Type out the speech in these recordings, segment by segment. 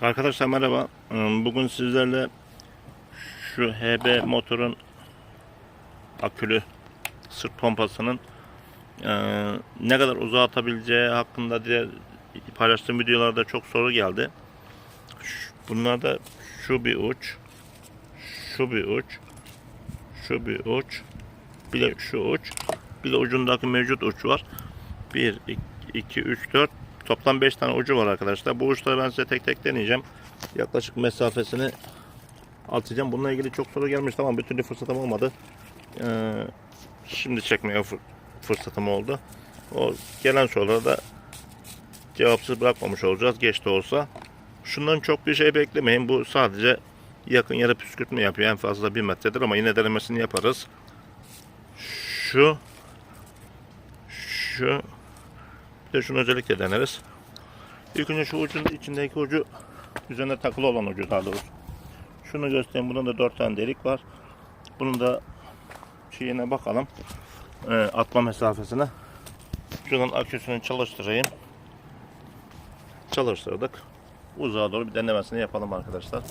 Arkadaşlar merhaba. Ee, Bugün sizlerle şu HB motorun akülü sırt pompasının e, ne kadar uzağa atabileceği hakkında diğer paylaştığım videolarda çok soru geldi. Bunlarda şu bir uç, şu bir uç, şu bir uç, bir de şu uç, bir de ucundaki mevcut uç var. 1, 2, 3, 4 Toplam 5 tane ucu var arkadaşlar. Bu uçları ben size tek tek deneyeceğim. Yaklaşık mesafesini atacağım. Bununla ilgili çok soru gelmişti ama bir türlü fırsatım olmadı. Ee, şimdi çekmeye fır- fırsatım oldu. O gelen soruları da cevapsız bırakmamış olacağız. Geç de olsa. Şundan çok bir şey beklemeyin. Bu sadece yakın yere püskürtme yapıyor. En fazla 1 metredir ama yine denemesini yaparız. Şu şu de şunu özellikle deneriz. İlk önce şu ucun içindeki ucu üzerine takılı olan ucu daha doğrusu. Şunu göstereyim. Bunun da 4 tane delik var. Bunun da şeyine bakalım. Ee, atma mesafesine. Şuradan aküsünü çalıştırayım. Çalıştırdık. Uzağa doğru bir denemesini yapalım arkadaşlar.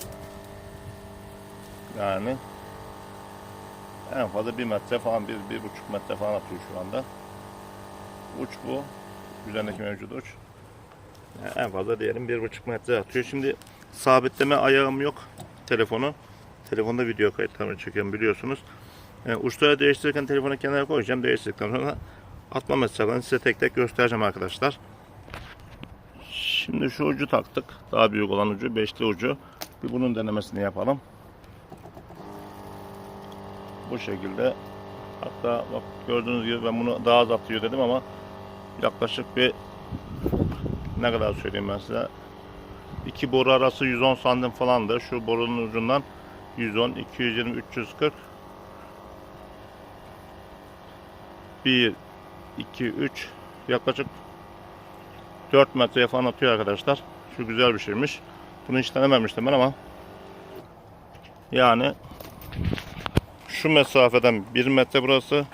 Yani en fazla 1 metre falan, 1 bir, bir buçuk metre falan atıyor şu anda. Uç bu. Üzerindeki mevcut uç. Yani en fazla diyelim bir buçuk metre atıyor. Şimdi sabitleme ayağım yok telefonu. Telefonda video kayıtlarını çekiyorum biliyorsunuz. Yani uçları değiştirirken telefonu kenara koyacağım. Değiştirdikten sonra atma mesafelerini size tek tek göstereceğim arkadaşlar. Şimdi şu ucu taktık. Daha büyük olan ucu. Beşli ucu. Bir bunun denemesini yapalım. Bu şekilde. Hatta bak gördüğünüz gibi ben bunu daha az atıyor dedim ama yaklaşık bir ne kadar söyleyeyim ben size? İki boru arası 110 santim falandı şu borunun ucundan 110 220 340 1 2 3 yaklaşık 4 metreye falan atıyor arkadaşlar. Şu güzel bir şeymiş. Bunu hiç denememiştim ben ama. Yani şu mesafeden 1 metre burası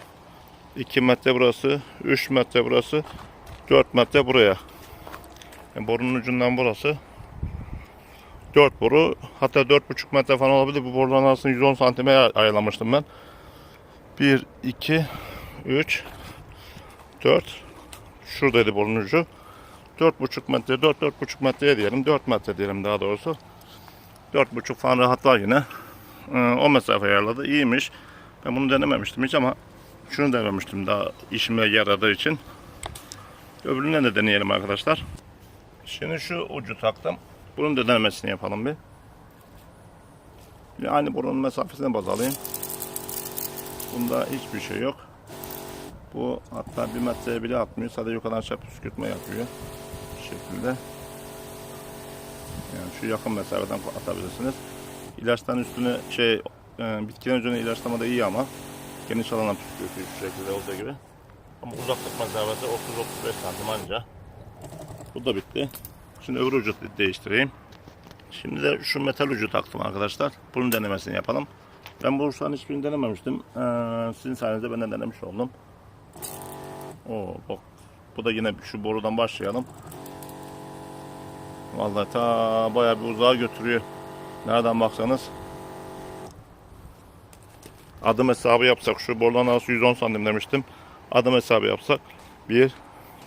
2 metre burası 3 metre burası 4 metre buraya yani borunun ucundan burası 4 boru hatta 4,5 metre falan olabilir. Bu boruların arasını 110 santime ay- ayarlamıştım ben. 1, 2, 3, 4 Şuradaydı borunun ucu. 4,5 metre, 4, 4,5 metreye diyelim. 4 metre diyelim daha doğrusu. 4,5 falan rahat var yine. Ee, o mesafe ayarladı. İyiymiş. Ben bunu denememiştim hiç ama şunu denememiştim daha işime yaradığı için. Öbüründen de deneyelim arkadaşlar. Şimdi şu ucu taktım. Bunun da denemesini yapalım bir. Yani burun mesafesine baz alayım. Bunda hiçbir şey yok. Bu hatta bir metreye bile atmıyor. Sadece yukarıdan aşağı püskürtme yapıyor. Bu şekilde. Yani şu yakın mesafeden atabilirsiniz. İlaçtan üstüne şey e, bitkinin üzerine ilaçlama da iyi ama geniş alana püskürtüyor şu şekilde olduğu gibi. Ama uzaklık mesafesi 30-35 santim anca. Bu da bitti. Şimdi öbür ucu değiştireyim. Şimdi de şu metal ucu taktım arkadaşlar. Bunun denemesini yapalım. Ben bu uçların hiçbirini denememiştim. Ee, sizin sayenizde ben de denemiş oldum. Oo, bak. Bu da yine şu borudan başlayalım. Vallahi ta bayağı bir uzağa götürüyor. Nereden baksanız. Adım hesabı yapsak şu borudan arası 110 santim demiştim. Adım hesabı yapsak 1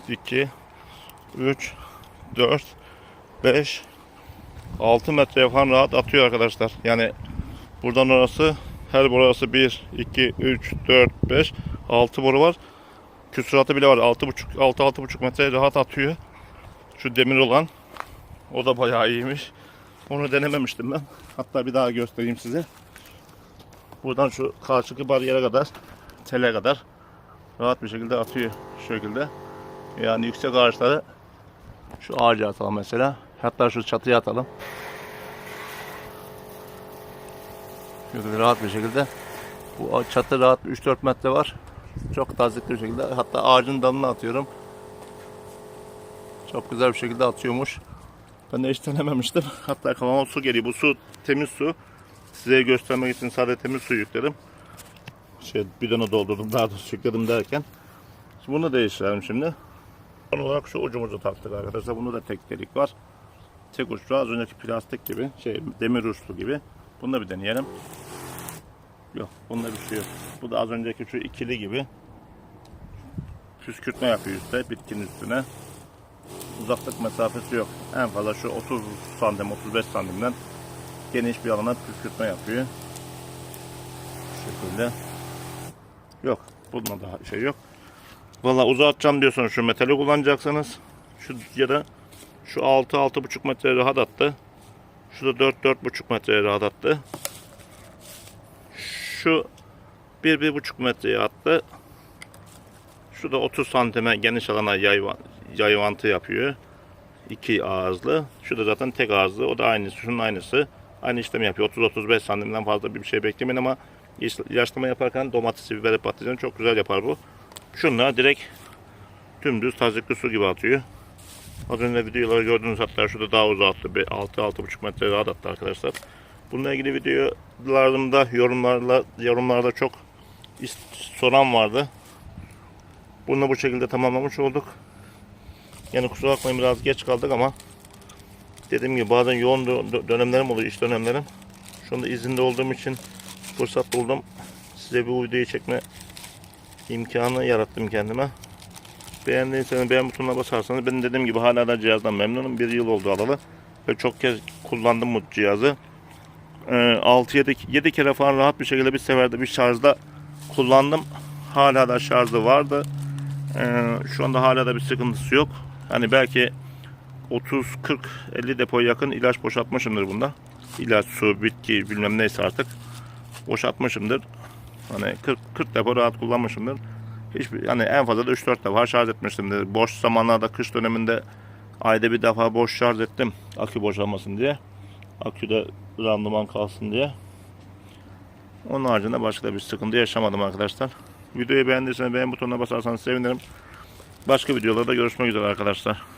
2 3 4 5 6 metreye falan rahat atıyor arkadaşlar. Yani buradan orası her burası 1 2 3 4 5 6 boru var. Küsuratı bile var. 6,5 6 6,5 metreye rahat atıyor. Şu demir olan o da bayağı iyiymiş. Onu denememiştim ben. Hatta bir daha göstereyim size. Buradan şu karşıki bariyere kadar tele kadar rahat bir şekilde atıyor şu şekilde. Yani yüksek ağaçları şu ağaca atalım mesela. Hatta şu çatıya atalım. Şöyle rahat bir şekilde. Bu çatı rahat 3-4 metre var. Çok tazikli bir şekilde. Hatta ağacın dalına atıyorum. Çok güzel bir şekilde atıyormuş. Ben de hiç denememiştim. Hatta kafama su geliyor. Bu su temiz su. Size göstermek için sadece temiz su yükledim. Şey bidonu doldurdum daha doğrusu yükledim derken. Bunu değiştirelim şimdi. Son olarak şu ucumuzu taktık arkadaşlar. Bunda da tek delik var. tek uçlu az önceki plastik gibi şey demir uçlu gibi. Bunu da bir deneyelim. Yok bunda bir şey yok. Bu da az önceki şu ikili gibi. Püskürtme yapıyor üstte bitkinin üstüne. Uzaklık mesafesi yok. En fazla şu 30 santim 35 santimden geniş bir alana püskürtme yapıyor. Şu şekilde. Yok. Bunda da şey yok. Valla uzatacağım diyorsanız şu metali kullanacaksınız. Şu ya da şu 6-6,5 metre rahat attı. Şu da 4-4,5 metre rahat attı. Şu 1-1,5 metreye attı. Şu da 30 santime geniş alana yayvan, yayvantı yapıyor. İki ağızlı. Şu da zaten tek ağızlı. O da aynısı. Şunun aynısı. Aynı işlemi yapıyor. 30-35 santimden fazla bir şey beklemeyin ama yaş- yaşlama yaparken domatesi, biberi, patlıcanı çok güzel yapar bu. Şunlar direkt dümdüz tazikli su gibi atıyor. Az önce videoları gördünüz hatta şurada daha uzattı. 6-6,5 metre daha da attı arkadaşlar. Bununla ilgili videolarımda yorumlarla yorumlarda çok soran vardı. Bunu bu şekilde tamamlamış olduk. Yani kusura bakmayın biraz geç kaldık ama dediğim gibi bazen yoğun dö- dönemlerim oluyor, iş dönemlerim. Şu anda izinde olduğum için fırsat buldum. Size bu videoyu çekme imkanı yarattım kendime. Beğendiyseniz beğen butonuna basarsanız ben dediğim gibi hala da cihazdan memnunum. Bir yıl oldu alalı ve çok kez kullandım bu cihazı. Ee, 6-7 7 kere falan rahat bir şekilde bir seferde bir şarjda kullandım. Hala da şarjı vardı. Ee, şu anda hala da bir sıkıntısı yok. Hani belki 30 40 50 depo yakın ilaç boşaltmışımdır bunda. İlaç, su, bitki bilmem neyse artık boşaltmışımdır. Hani 40 40 depo rahat kullanmışımdır. Hiçbir yani en fazla da 3-4 defa şarj etmiştimdir. Boş zamanlarda kış döneminde ayda bir defa boş şarj ettim. Akü boşalmasın diye. Aküde randıman kalsın diye. Onun haricinde başka bir sıkıntı yaşamadım arkadaşlar. Videoyu beğendiyseniz beğen butonuna basarsanız sevinirim. Başka videolarda görüşmek üzere arkadaşlar.